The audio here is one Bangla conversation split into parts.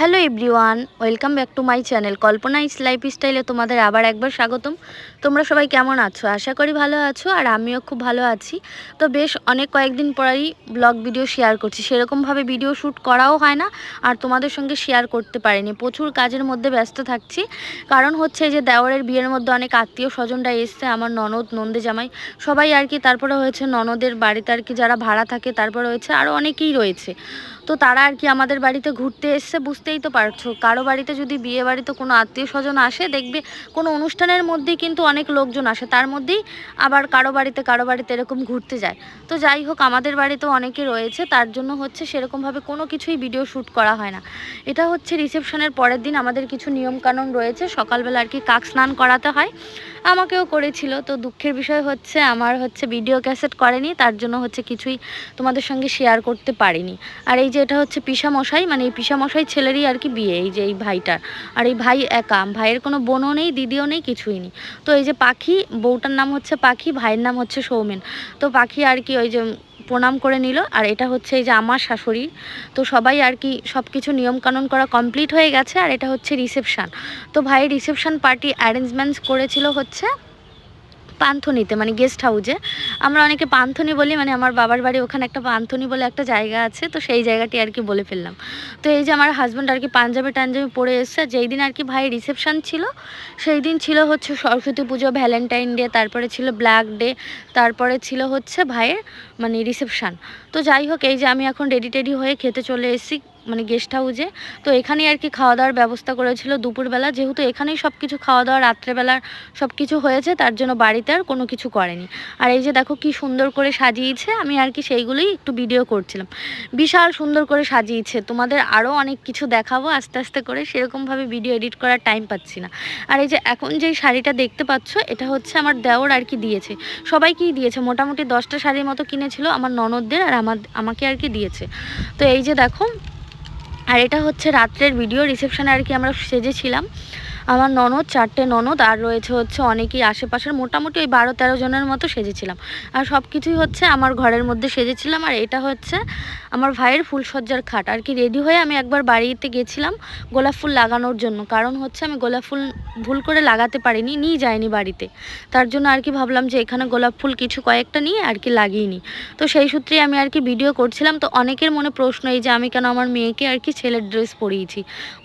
Hello everyone, welcome back to my channel. Kalpana is life স্টাইলে তোমাদের আবার একবার স্বাগতম। তোমরা সবাই কেমন আছো? আশা করি ভালো আছো আর আমিও খুব ভালো আছি। তো বেশ অনেক কয়েকদিন পরেই ব্লগ ভিডিও শেয়ার করছি। সেরকমভাবে ভিডিও শ্যুট করাও হয় না আর তোমাদের সঙ্গে শেয়ার করতে পারিনি। প্রচুর কাজের মধ্যে ব্যস্ত থাকছি। কারণ হচ্ছে যে দেওয়ারের বিয়ের মধ্যে অনেক আত্মীয় স্বজনরা এসছে, আমার ননদ, নন্দে জামাই। সবাই আর কি, তারপরে হয়েছে ননদের বাড়িতে আর কি যারা ভাড়া থাকে, তারপরে হয়েছে আরও অনেকেই রয়েছে। তো তারা আর কি আমাদের বাড়িতে ঘুরতে এসছে বুঝতেই তো পারছ। কারও বাড়িতে যদি বিয়ে বাড়িতে কোনো আত্মীয় স্বজন আসে, দেখবে কোনো অনুষ্ঠানের মধ্যেই কিন্তু অনেক লোকজন আসে। তার মধ্যেই আবার কারও বাড়িতে কারও বাড়িতে এরকম ঘুরতে যায়। তো যাই হোক, আমাদের বাড়িতেও অনেকে রয়েছে। তার জন্য হচ্ছে সেরকমভাবে কোনো কিছুই ভিডিও শ্যুট করা হয় না। এটা হচ্ছে রিসেপশনের পরের দিন আমাদের কিছু নিয়মকানুন রয়েছে। সকালবেলা আর কি কাক স্নান করাতে হয়। আমাকেও করেছিল। তো দুঃখের বিষয় হচ্ছে, আমার হচ্ছে ভিডিও ক্যাসেট করেনি। তার জন্য হচ্ছে কিছুই তোমাদের সঙ্গে শেয়ার করতে পারিনি। আর এই যে এটা হচ্ছে পিসামশাই মানে এই পিসামশাই ছেলেরই আর কি বিয়ে, এই যে এই ভাইটার। আর এই ভাই একা, ভাইয়ের কোনো বোনও নেই, দিদিও নেই, কিছুই নেই। তো এই যে পাখি, বউটার নাম হচ্ছে পাখি, ভাইয়ের নাম হচ্ছে সৌমেন। তো পাখি আর কি ওই যে প্রণাম করে নিল, আর এটা হচ্ছে এই যে আমার শাশুড়ি। তো সবাই আর কি সব কিছু নিয়মকানুন করা কমপ্লিট হয়ে গেছে, আর এটা হচ্ছে রিসেপশান। তো ভাই রিসেপশান পার্টি অ্যারেঞ্জমেন্টস করেছিল হচ্ছে পান্থনিতে মানে গেস্ট হাউসে আমরা অনেকে পান্থনি বলি মানে আমার বাবার বাড়ি ওখানে একটা পান্থনি বলে একটা জায়গা আছে, তো সেই জায়গাটি আর কি বলে ফেললাম। তো এই যে আমার হাজব্যান্ড আর কি পাঞ্জাবি টাঞ্জাবি পরে এসছে, যেই দিন আর কি ভাই রিসেপশান ছিল, সেই দিন ছিল হচ্ছে সরস্বতী পুজো ভ্যালেন্টাইন ডে তারপরে ছিল ব্ল্যাক ডে তারপরে ছিল হচ্ছে ভাইয়ের মানে রিসেপশান তো যাই হোক, এই যে আমি এখন রেডি টেডি হয়ে খেতে চলে এসেছি। মানে গেস্ট হাউসে তো এখানে আর কি খাওয়া দাওয়ার ব্যবস্থা করেছিল দুপুরবেলা। যেহেতু এখানেই সব কিছু খাওয়া দাওয়া রাত্রেবেলার সব কিছু হয়েছে, তার জন্য বাড়িতে আর কোনো কিছু করেনি। আর এই যে দেখো কি সুন্দর করে সাজিয়েছে, আমি আর কি সেইগুলোই একটু ভিডিও করছিলাম। বিশাল সুন্দর করে সাজিয়েছে। তোমাদের আরও অনেক কিছু দেখাবো আস্তে আস্তে করে, সেরকমভাবে ভিডিও এডিট করার টাইম পাচ্ছি না। আর এই যে এখন যেই শাড়িটা দেখতে পাচ্ছ, এটা হচ্ছে আমার দেওর আর কি দিয়েছে। সবাইকেই দিয়েছে। মোটামুটি দশটা শাড়ির মতো কিনেছিল আমার ননদদের আর আমার আমাকে আর কি দিয়েছে। তো এই যে দেখো আর এটা হচ্ছে রাত্রের ভিডিও রিসেপশানে আর কি আমরা সেজেছিলাম। আমার ননদ, চারটে ননদ আর রয়েছে হচ্ছে অনেকেই আশেপাশের। মোটামুটি ওই বারো তেরো জনের মতো সেজেছিলাম। আর সব কিছুই হচ্ছে আমার ঘরের মধ্যে সেজেছিলাম আর এটা হচ্ছে আমার ভাইয়ের ফুলসজ্জার খাট। আর কি রেডি হয়ে আমি একবার বাড়িতে গেছিলাম গোলাপ ফুল লাগানোর জন্য। কারণ হচ্ছে আমি গোলাপ ফুল ভুল করে লাগাতে পারিনি, নিয়ে যাইনি বাড়িতে। তার জন্য আর কি ভাবলাম যে এখানে গোলাপ ফুল কিছু কয়েকটা নিয়ে আর কি লাগিয়ে নিই। তো সেই সূত্রেই আমি আর কি ভিডিও করছিলাম। তো অনেকের মনে প্রশ্ন এই যে আমি কেন আমার মেয়েকে আর কি ছেলের ড্রেস পরিয়েছি?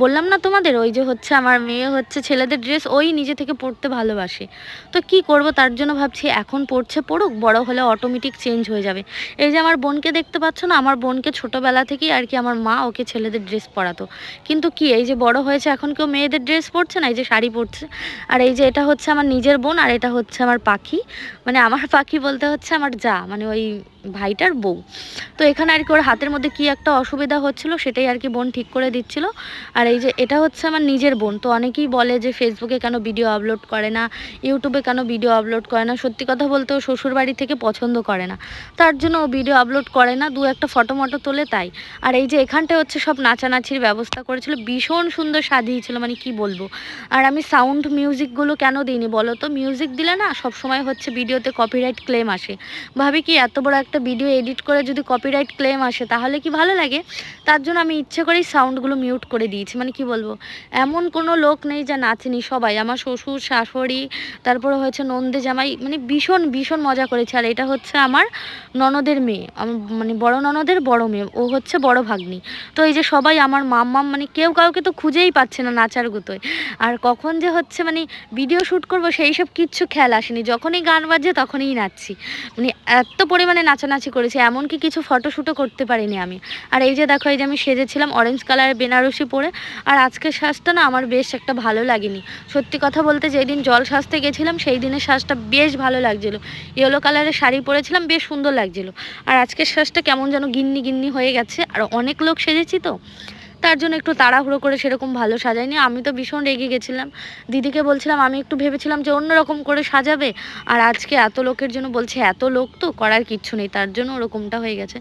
বললাম না তোমাদের, ওই যে হচ্ছে আমার মেয়ে হচ্ছে ছেলেদের ড্রেস ওই নিজে থেকে পরতে ভালোবাসে। তো কি করব? তার জন্য ভাবছি এখন পড়ছে পড়ুক, বড় হলে অটোমেটিক চেঞ্জ হয়ে যাবে। এই যে আমার বোনকে দেখতে পাচ্ছ না, আমার বোনকে ছোটোবেলা থেকেই আর কি আমার মা ওকে ছেলেদের ড্রেস পরাতো কিন্তু কি, এই যে বড় হয়েছে, এখন কেউ মেয়েদের ড্রেস পরছে না? এই যে শাড়ি পরছে আর এই যে এটা হচ্ছে আমার নিজের বোন আর এটা হচ্ছে আমার পাখি। মানে আমার পাখি বলতে হচ্ছে আমার যা মানে ওই ভাইটার বউ। তো এখানে আর কি ওর হাতের মধ্যে কি একটা অসুবিধা হচ্ছিল, সেটাই আর কি বোন ঠিক করে দিচ্ছিল। আর এই যে এটা হচ্ছে আমার নিজের বোন, তো অনেকেই বলে যে ফেসবুকে কেন ভিডিও আপলোড করে না ইউটিউবে কেন ভিডিও আপলোড করে না, সত্যি কথা বলতে ও শ্বশুর বাড়ি থেকে পছন্দ করে না। তার জন্য ও ভিডিও আপলোড করে না, দু একটা ফটো মটো তোলে তাই। আর এই যে এখানটায় হচ্ছে সব নাচানাচির ব্যবস্থা করেছিল, ভীষণ সুন্দর সাজিয়েছিল মানে কি বলব। আর আমি সাউন্ড মিউজিকগুলো কেন দিইনি বলো তো মিউজিক দিলে না সব সময় হচ্ছে ভিডিওতে কপিরাইট ক্লেম আসে। ভাবি কি এত বড় একটা ভিডিও এডিট করে যদি কপিরাইট ক্লেম আসে, তাহলে কি ভালো লাগে? তার জন্য আমি ইচ্ছে করেই সাউন্ডগুলো মিউট করে দিয়েছি মানে কি বলব? এমন কোনো লোক নেই যা নাচেনি সবাই, আমার শ্বশুর, শাশুড়ি, তারপরে হয়েছে নন্দে, জামাই মানে ভীষণ ভীষণ মজা করেছে। আর এটা হচ্ছে আমার ননদের মেয়ে মানে বড় ননদের বড় মেয়ে, ও হচ্ছে বড় ভাগ্নি। তো এই যে সবাই আমার মাম্মাম মানে কেউ কাউকে তো খুঁজেই পাচ্ছে না নাচার গুতোয়। আর কখন যে হচ্ছে মানে ভিডিও শ্যুট করব, সেই সব কিচ্ছু খেয়াল আসেনি। যখনই গান বাজে, তখনই নাচছি। মানে এত পরিমাণে নাচানাচি করেছি, এমনকি কিছু ফটোশ্যুটও করতে পারিনি আমি। আর এই যে দেখো, এই যে আমি সেজেছিলাম অরেঞ্জ কালারের বেনারসি পরে। আর আজকের শ্বাসটা না, আমার বেশ একটা ভালো লাগেনি। সত্যি কথা বলতে যেদিন জল সাজতে গেছিলাম সেই দিনের শ্বাসটা বেশ ভালো লাগছিল। ইয়েলো কালারের শাড়ি পরেছিলাম, বেশ সুন্দর লাগছিল। আর আজকের শ্বাসটা কেমন যেন গিন্নি গিন্নি হয়ে গেছে। আর অনেক লোক সেজেছি তো। তার জন্য একটু তাড়াহুড়ো করে সেরকম ভালো সাজায়নি। আমি তো ভীষণ রেগে গেছিলাম। দিদিকে বলছিলাম, আমি একটু ভেবেছিলাম যে অন্যরকম করে সাজাবে। আর আজকে এত লোকের জন্য বলছে, এত লোক তো করার কিচ্ছু নেই, তার জন্য ওরকমটা হয়ে গেছে।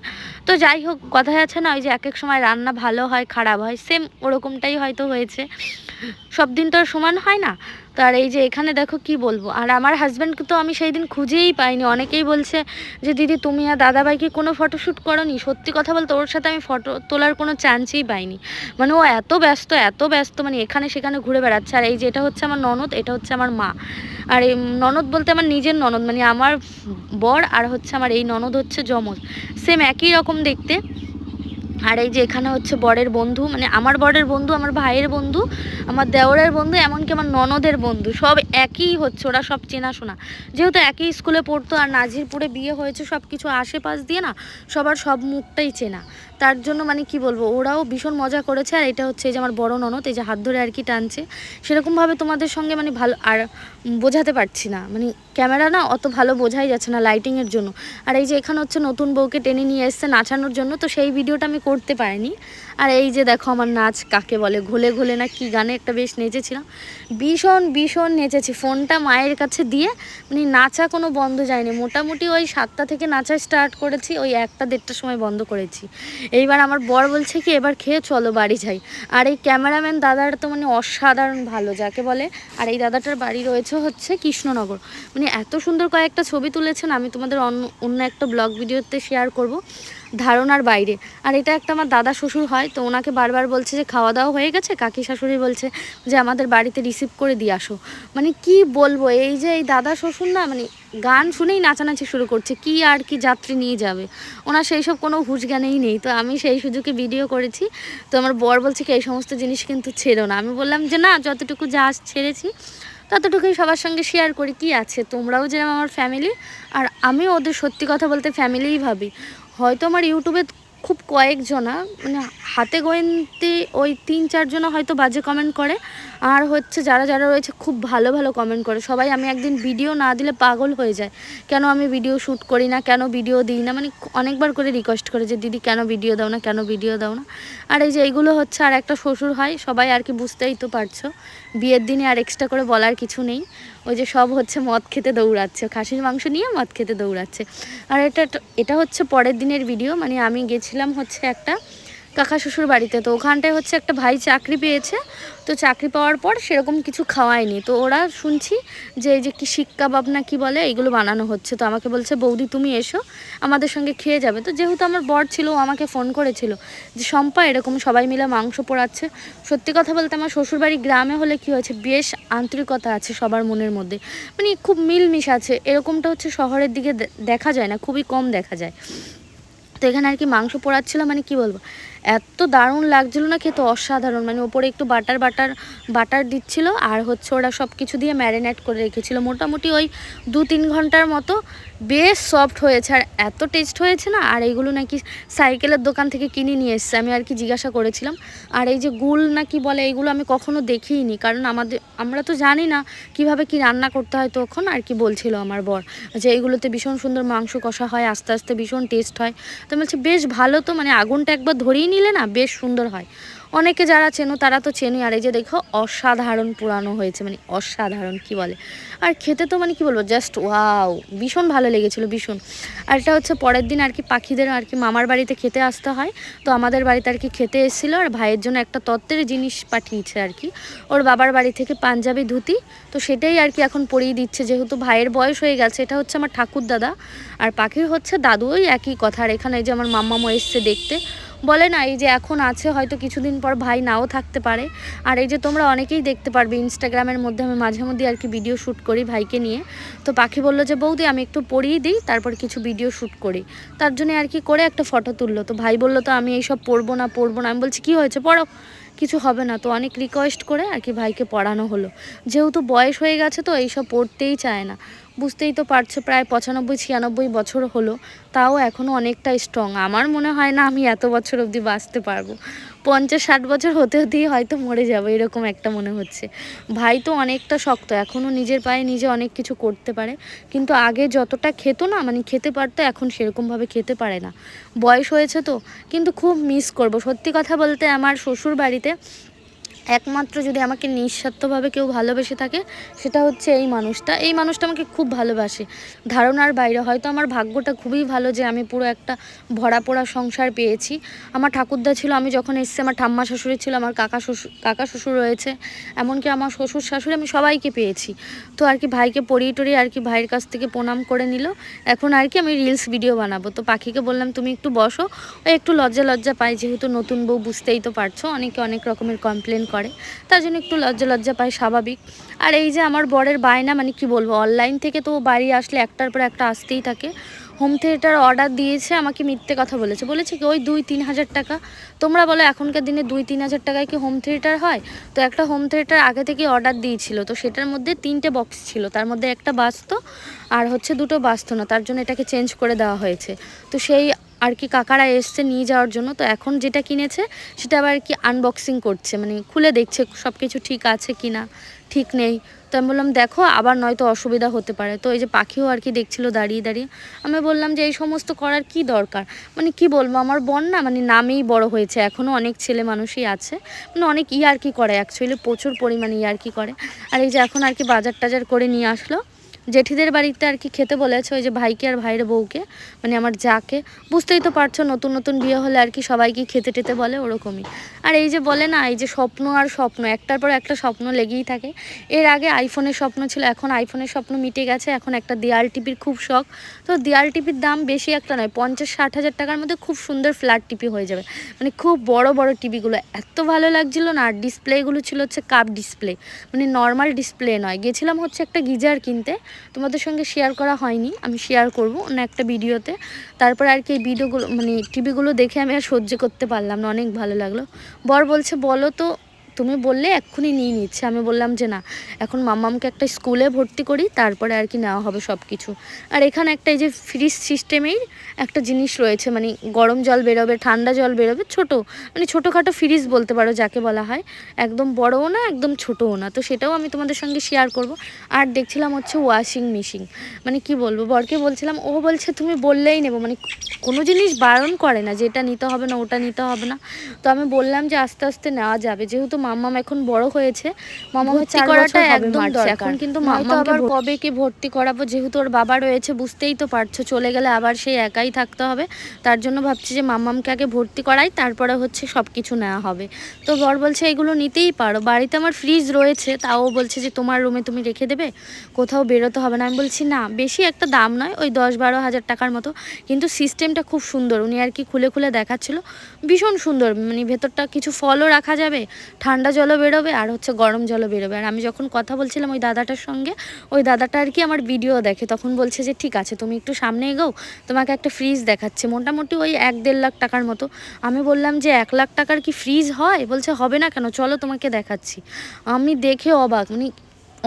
তো যাই হোক কথায় আছে না, ওই যে এক এক সময় রান্না ভালো হয়, খারাপ হয় সেম ওরকমটাই হয়তো হয়েছে। সব দিন তো আর সমান হয় না। তো আর এই যে এখানে দেখো কি বলব? আর আমার হাজব্যান্ডকে তো আমি সেই দিন খুঁজেই পাইনি। অনেকেই বলছে যে, দিদি, তুমি আর দাদাভাইকে কোনো ফটোশ্যুট করনি? সত্যি কথা বলতে ওর সাথে আমি ফটো তোলার কোনো চান্সই পাইনি। মানে ও এত ব্যস্ত এত ব্যস্ত মানে এখানে সেখানে ঘুরে বেড়াচ্ছে। আর এই যে এটা হচ্ছে আমার ননদ, এটা হচ্ছে আমার মা। আর এই ননদ বলতে আমার নিজের ননদ মানে আমার বর আর হচ্ছে আমার এই ননদ হচ্ছে যমজ। সেম একই রকম দেখতে। আর এই যে এখানে হচ্ছে বরের বন্ধু মানে আমার বরের বন্ধু, আমার ভাইয়ের বন্ধু, আমার দেওরের বন্ধু, এমনকি আমার ননদের বন্ধু, সব একই হচ্ছে, ওরা সব চেনাশোনা। যেহেতু একই স্কুলে পড়তো আর নাজিরপুরে বিয়ে হয়েছে সব কিছু আশেপাশ দিয়ে না, সবার সব মুখটাই চেনা। তার জন্য মানে কি বলব, ওরাও ভীষণ মজা করেছে। আর এটা হচ্ছে যে আমার বড় ননদ, এই যে হাত ধরে আর কি টানছে। সেরকমভাবে তোমাদের সঙ্গে মানে ভালো, আর বোঝাতে পারছি না। মানে ক্যামেরা না অত ভালো বোঝাই যাচ্ছে না লাইটিংয়ের জন্য। আর এই যে এখানে হচ্ছে নতুন বউকে টেনে নিয়ে এসছে নাচানোর জন্য, তো সেই ভিডিওটা আমি করতে পারিনি। আর এই যে দেখো আমার নাচ কাকে বলে, ঘোলে ঘোলে না কি গানে একটা বেশ নেচেছিলাম। ভীষণ ভীষণ নেচেছি। ফোনটা মায়ের কাছে দিয়ে মানে নাচা কোনো বন্ধ যায়নি। মোটামুটি ওই সাতটা থেকে নাচা স্টার্ট করেছি, ওই একটা দেড়টার সময় বন্ধ করেছি। এইবার আমার বর বলছে কি, এবার খেয়ে চলো বাড়ি যাই। আর এই ক্যামেরাম্যান দাদাটা তো মানে অসাধারণ ভালো, যাকে বলে। আর এই দাদাটার বাড়ি রয়েছে হচ্ছে কৃষ্ণনগর। মানে এত সুন্দর কয়েকটা ছবি তুলেছেন, আমি তোমাদের অন্য অন্য একটা ব্লগ ভিডিওতে শেয়ার করব। ধারণার বাইরে। আর এটা একটা আমার দাদা শ্বশুর হয়, তো ওনাকে বারবার বলছে যে খাওয়া দাওয়া হয়ে গেছে? কাকি শাশুড়ি বলছে যে আমাদের বাড়িতে রিসিভ করে দিয়ে আসো। মানে কি বলব, এই যে এই দাদা শ্বশুর না মানে গান শুনেই নাচানাচি শুরু করছে, কি আর কি যাত্রী নিয়ে যাবে? ওনার সেই সব কোনো হুঁশ জ্ঞানেই নেই, তো আমি সেই সুযোগে ভিডিও করেছি, তো আমার বর বলছে কি, এই সমস্ত জিনিস কিন্তু ছেড়ো না। আমি বললাম যে, না, যতটুকু যা ছেড়েছি, ততটুকুই সবার সঙ্গে শেয়ার করি, কি আছে? তোমরাও যেরকম আমার ফ্যামিলি আর আমিও ওদের সত্যি কথা বলতে ফ্যামিলিই ভাবি। হয়তো আমার ইউটিউবে খুব কয়েকজনা মানে হাতে গোয়েন্তে ওই তিন চারজনা হয়তো বাজে কমেন্ট করে। আর হচ্ছে যারা যারা রয়েছে খুব ভালো ভালো কমেন্ট করে। সবাই আমি একদিন ভিডিও না দিলে পাগল হয়ে যায়। কেন আমি ভিডিও শ্যুট করি না, কেন ভিডিও দিই না? মানে অনেকবার করে রিকোয়েস্ট করে যে, দিদি, কেন ভিডিও দাও না? কেন ভিডিও দাও না? আর এই যে এইগুলো হচ্ছে আর একটা শ্বশুর হয়, সবাই আর কি বুঝতেই তো পারছ। বিয়ের দিনে আর এক্সট্রা করে বলার কিছু নেই। ওই যে সব হচ্ছে মদ খেতে দৌড়াচ্ছে। খাসির মাংস নিয়ে মদ খেতে দৌড়াচ্ছে। আর এটা এটা হচ্ছে পরের দিনের ভিডিও মানে আমি গেছিলাম হচ্ছে একটা কাকা শ্বশুর বাড়িতে। তো ওখানটায় হচ্ছে একটা ভাই চাকরি পেয়েছে। তো চাকরি পাওয়ার পর সেরকম কিছু খাওয়ায়নি। তো ওরা শুনছি যে এই যে কি শিক কাবাব না কি বলে, এইগুলো বানানো হচ্ছে। তো আমাকে বলছে, বৌদি, তুমি এসো, আমাদের সঙ্গে খেয়ে যাবে। তো যেহেতু আমার বর ছিল, ও আমাকে ফোন করেছিল যে, শম্পা, এরকম সবাই মিলে মাংস পোড়াচ্ছে। সত্যি কথা বলতে আমার শ্বশুরবাড়ি গ্রামে হলে কি হয়েছে, বেশ আন্তরিকতা আছে সবার মনের মধ্যে। মানে খুব মিলমিশ আছে। এরকমটা হচ্ছে শহরের দিকে দেখা যায় না, খুবই কম দেখা যায়। তো এখানে আর কি মাংস পোড়াচ্ছিল মানে কি বলব? এত দারুণ লাগছিল না খেতে, অসাধারণ। মানে ওপরে একটু বাটার বাটার বাটার দিচ্ছিল আর হচ্ছে ওরা সব কিছু দিয়ে ম্যারিনেট করে রেখেছিল। মোটামুটি ওই দু তিন ঘণ্টার মতো বেশ সফট হয়েছে আর এত টেস্ট হয়েছে না? আর এইগুলো নাকি সাইকেলের দোকান থেকে কিনে নিয়ে এসছে। আমি আর কি জিজ্ঞাসা করেছিলাম। আর এই যে গুল না কি বলে এইগুলো আমি কখনো দেখিইনি কারণ আমাদের, আমরা তো জানি না কীভাবে কি রান্না করতে হয় তখন আর কি বলছিল আমার বর যে এইগুলোতে ভীষণ সুন্দর মাংস কষা হয়, আস্তে আস্তে ভীষণ টেস্ট হয়। তো বলছি বেশ ভালো তো মানে আগুনটা একবার ধরিয়ে নিলে না বেশ সুন্দর হয়। অনেকে যারা চেনো, তারা তো চেনই। আর এই যে দেখো, অসাধারণ পুরানো হয়েছে মানে অসাধারণ, কি বলে? আর খেতে তো মানে কি বলব জাস্ট ওয়াও ভীষণ ভালো লেগেছিলো, ভীষণ। আর এটা হচ্ছে পরের দিন আর কি পাখিদের আর কি মামার বাড়িতে খেতে আসতে হয়। তো আমাদের বাড়িতে আর কি খেতে এসেছিল, আর ভাইয়ের জন্য একটা তত্ত্বের জিনিস পাঠিয়েছে আর কি। ওর বাবার বাড়ি থেকে পাঞ্জাবি ধুতি। তো সেটাই আর কি এখন পরিয়ে দিচ্ছে, যেহেতু ভাইয়ের বয়স হয়ে গেছে, এটা হচ্ছে আমার ঠাকুর দাদা আর পাখির হচ্ছে দাদু ওই একই কথা। আর এখানে যে আমার মাম্মামো এসছে দেখতে। বলে না, এই যে এখন আছে, হয়তো কিছুদিন পর ভাই নাও থাকতে পারে। আর এই যে তোমরা অনেকেই দেখতে পারবে ইনস্টাগ্রামের মধ্যে, আমি মাঝে মধ্যে আর কি ভিডিও শ্যুট করি ভাইকে নিয়ে। তো পাখি বলল যে, বৌদি, আমি একটু পড়িয়ে দিই, তারপর কিছু ভিডিও শ্যুট করি। তার জন্য আর কি করে একটা ফটো তুললো। তো ভাই বলল, তো আমি এইসব পড়ব না পড়ব না। আমি বলছি, কী হয়েছে? পড়ো। কিছু হবে না। তো অনেক রিকোয়েস্ট করে আর কি ভাইকে পড়ানো হলো। যেহেতু বয়স হয়ে গেছে, তো এইসব পড়তেই চায় না। বুঝতেই তো পারছ, প্রায় পঁচানব্বই, ছিয়ানব্বই বছর হলো। তাও এখনও অনেকটা স্ট্রং আমার মনে হয় না আমি এত বছর অবধি বাঁচতে পারব। পঞ্চাশ, ষাট বছর হতে হতেই হয়তো মরে যাব, এরকম একটা মনে হচ্ছে। ভাই তো অনেকটা শক্ত এখনও নিজের পায়ে নিজে অনেক কিছু করতে পারে। কিন্তু আগে যতটা খেত না মানে খেতে পারতো, এখন সেরকমভাবে খেতে পারে না। বয়স হয়েছে তো, কিন্তু খুব মিস করব। সত্যি কথা বলতে আমার শ্বশুর বাড়িতে একমাত্র যদি আমাকে নিঃস্বার্থভাবে কেউ ভালোবেসে থাকে, সেটা হচ্ছে এই মানুষটা। এই মানুষটা আমাকে খুব ভালোবাসে। ধারণার বাইরে হয়তো আমার ভাগ্যটা খুবই ভালো যে আমি পুরো একটা ভরা পোড়া সংসার পেয়েছি। আমার ঠাকুরদা ছিল, আমি যখন এসেছি, আমার ঠাম্মা শ্বশুরে ছিল, আমার কাকা শ্বশুর কাকা শ্বশুর রয়েছে, এমনকি আমার শ্বশুর শাশুড়ি আমি সবাইকে পেয়েছি। তো আর কি ভাইকে পড়িয়ে টড়িয়ে আর কি ভাইয়ের কাছ থেকে প্রণাম করে নিল। এখন আর কি আমি রিলস ভিডিও বানাবো। তো পাখিকে বললাম, তুমি একটু বসো। একটু লজ্জা লজ্জা পাই যেহেতু নতুন বউ বুঝতেই তো পারছ, অনেকে অনেক রকমের কমপ্লেন করে তার জন্য একটু লজ্জা লজ্জা পায়, স্বাভাবিক। আর এই যে আমার বরের বায়না মানে কি বলব অনলাইন থেকে তো বাড়ি আসলে একটার পর একটা আসতেই থাকে। হোম থিয়েটার অর্ডার দিয়েছে, আমাকে মিথ্যে কথা বলেছে। বলেছে কি, ওই দুই তিন হাজার টাকা। তোমরা বলো, এখনকার দিনে দুই তিন হাজার টাকায় কি হোম থিয়েটার হয়? তো একটা হোম থিয়েটার আগে থেকে অর্ডার দিয়েছিল। তো সেটার মধ্যে তিনটে বক্স ছিল। তার মধ্যে একটা বাস্ত আর হচ্ছে দুটো বাস্ত না। তার জন্য এটাকে চেঞ্জ করে দেওয়া হয়েছে। তো সেই আর কি কাকারা এসছে নিয়ে যাওয়ার জন্য, তো এখন যেটা কিনেছে সেটা আবার কি আনবক্সিং করছে মানে খুলে দেখছে সব কিছু ঠিক আছে কি না ঠিক নেই। তো আমি বললাম, দেখো, আবার নয়তো অসুবিধা হতে পারে। তো এই যে পাখিও আর কি দেখছিল দাঁড়িয়ে দাঁড়িয়ে। আমি বললাম যে, এই সমস্ত করার কি দরকার? মানে কি বলব, আমার বোন না মানে নামেই বড় হয়েছে এখনও অনেক ছেলে মানুষই আছে। মানে অনেক ইয়ার্কি করে অ্যাকচুয়ালি প্রচুর পরিমাণে ইয়ার্কি করে। আর এই যে এখন আর কি বাজার টাজার করে নিয়ে আসলো। জেঠিদের বাড়িতে আর কি খেতে বলেছে ওই যে ভাইকে আর ভাইয়ের বউকে মানে আমার যাকে। বুঝতেই তো পারছ, নতুন নতুন বিয়ে হলে আর কি সবাইকে খেতে টেতে বলে ওরকমই। আর এই যে বলে না, এই যে স্বপ্ন আর স্বপ্ন, একটার পর একটা স্বপ্ন লেগেই থাকে। এর আগে আইফোনের স্বপ্ন ছিল, এখন আইফোনের স্বপ্ন মিটে গেছে, এখন একটা দেয়াল টিপির খুব শখ। তো দেয়াল টিপির দাম বেশি একটা নয়, পঞ্চাশ ষাট হাজার টাকার মধ্যে খুব সুন্দর ফ্ল্যাট টিপি হয়ে যাবে। মানে খুব বড় বড় টিভিগুলো। এত ভালো লাগছিল না, আর ডিসপ্লেগুলো ছিল হচ্ছে কাপ ডিসপ্লে। মানে নর্মাল ডিসপ্লে নয়, গেছিলাম হচ্ছে একটা গিজার কিনতে। তোমাদের সঙ্গে শেয়ার করা হয়নি, আমি শেয়ার করব অন্য একটা ভিডিওতে তারপর আর কি এই ভিডিওগুলো মানে টিভিগুলো দেখে আমি আর সহ্য করতে পারলাম না, অনেক ভালো লাগল। বর বলছে, বলো তো তুমি বললে এক্ষুনি নিয়ে নিচ্ছে। আমি বললাম যে না, এখন মাম্মামকে একটা স্কুলে ভর্তি করি, তারপরে আর কি নেওয়া হবে সব কিছু আর এখানে একটা এই যে ফ্রিজ সিস্টেমেই একটা জিনিস রয়েছে মানে গরম জল বেরোবে, ঠান্ডা জল বেরোবে, ছোট মানে ছোটোখাটো ফ্রিজ বলতে পারো যাকে বলা হয়। একদম বড়ও না, একদম ছোটও না। তো সেটাও আমি তোমাদের সঙ্গে শেয়ার করব। আর দেখছিলাম হচ্ছে ওয়াশিং মেশিন মানে কি বলব, বরকে বলছিলাম, ও বলছে তুমি বললেই নেব। মানে কোনো জিনিস বারণ করে না যে এটা নিতে হবে না, ওটা নিতে হবে না। তো আমি বললাম যে আস্তে আস্তে নেওয়া যাবে। যেহেতু মাম্মাম এখন বড় হয়েছে। চার করাটা একদম দরকার। এখন কিন্তু নয়তো আবার কবে কি ভর্তি করাবো যেহেতু ওর বাবা রয়েছে বুঝতেই তো পারছ চলে গেলে আবার সেই একাই থাকতে হবে। তার জন্য ভাবছি যে মাম্মামকে আগে ভর্তি করাই তারপরে হচ্ছে সব কিছু নেওয়া হবে। তো বর বলছে এগুলো নিতেই পারো। বাড়িতে আমার ফ্রিজ রয়েছে তাও বলছে যে তোমার রুমে তুমি রেখে দেবে? কোথাও বেরোতে হবে না। আমি বলছি না বেশি একটা দাম নয় ওই দশ বারো হাজার টাকার মতো। কিন্তু সিস্টেমটা খুব সুন্দর। উনি আর কি খুলে খুলে দেখাচ্ছিল। ভীষণ সুন্দর। মানে ভেতরটা কিছু ফলও রাখা যাবে ঠান্ডা জলও বেরোবে আর হচ্ছে গরম জলও বেরোবে। আর আমি যখন কথা বলছিলাম ওই দাদাটার সঙ্গে, ওই দাদাটা আর কি আমার ভিডিও দেখে, তখন বলছে যে, ঠিক আছে, তুমি একটু সামনে এগোও, তোমাকে একটা ফ্রিজ দেখাচ্ছে। মোটামুটি ওই এক দেড় লাখ টাকার মতো। আমি বললাম যে, এক লাখ টাকার কি ফ্রিজ হয়? বলছে, হবে না কেন, চলো তোমাকে দেখাচ্ছি। আমি দেখে অবাক মানে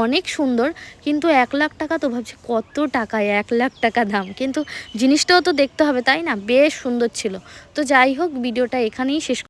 অনেক সুন্দর, কিন্তু এক লাখ টাকা তো ভাবছি, কত টাকায় এক লাখ টাকা দাম? কিন্তু জিনিসটাও তো দেখতে হবে, তাই না? বেশ সুন্দর ছিল। তো যাই হোক, ভিডিওটা এখানেই শেষ